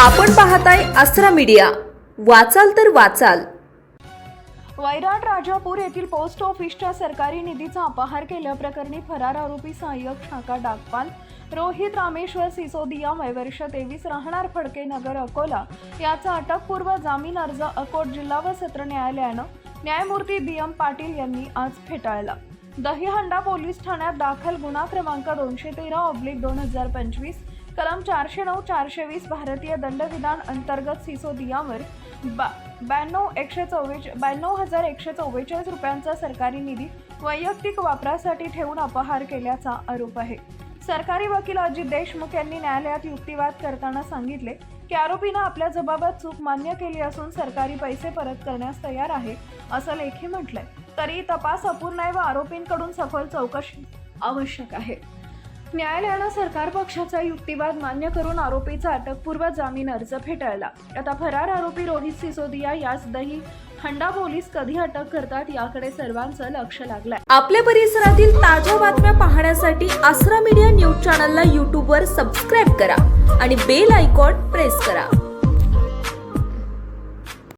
आपण पाहताय अस्त्रा मीडिया. वाचाल तर वाचाल. वैराट राजापूर येथील पोस्ट ऑफिसच्या सरकारी निधीचा अपहार केल्याप्रकरणी फरार आरोपी सहाय्यक शाखा डाकपाल रोहित रामेश्वर सिसोदिया वय वर्ष तेवीस राहणार फडके नगर अकोला याचा अटकपूर्व जामीन अर्ज अकोट जिल्हा व सत्र न्यायालयानं न्यायमूर्ती बी एम पाटील यांनी आज फेटाळला. दहीहंडा पोलीस ठाण्यात दाखल गुन्हा क्रमांक दोनशे तेरा ऑब्लिक दोन हजार पंचवीस कलम चारशे नऊ चारशे वीस भारतीय दंडविधान अंतर्गत सिसोदियावर बा ब्याण्णव एकशे चव्वेच ब्याण्णव हजार एकशे चव्वेचाळीस रुपयांचा सरकारी निधी वैयक्तिक वापरासाठी ठेवून अपहार केल्याचा आरोप आहे. सरकारी वकील अजित देशमुख यांनी न्यायालयात युक्तिवाद करताना सांगितले की आरोपीनं आपल्या जबाबात चूक मान्य केली असून सरकारी पैसे परत करण्यास तयार आहे असं लेखी म्हटलंय. तरी तपास अपूर्ण आहे व आरोपींकडून सखोल चौकशी आवश्यक आहे. न्यायालयानं सरकार पक्षाचा युक्तिवाद मान्य करून आरोपीचा अटकपूर्व जामीन अर्ज फेटाळला. आता फरार आरोपी रोहित सिसोदिया यास दही हंडा पोलीस कधी अटक करतात याकडे सर्वांचं लक्ष लागलंय. आपल्या परिसरातील ताज्या बातम्या पाहण्यासाठी आसरा मीडिया न्यूज चॅनलला यूट्यूबवर सबस्क्राईब करा आणि बेल आयकॉन प्रेस करा.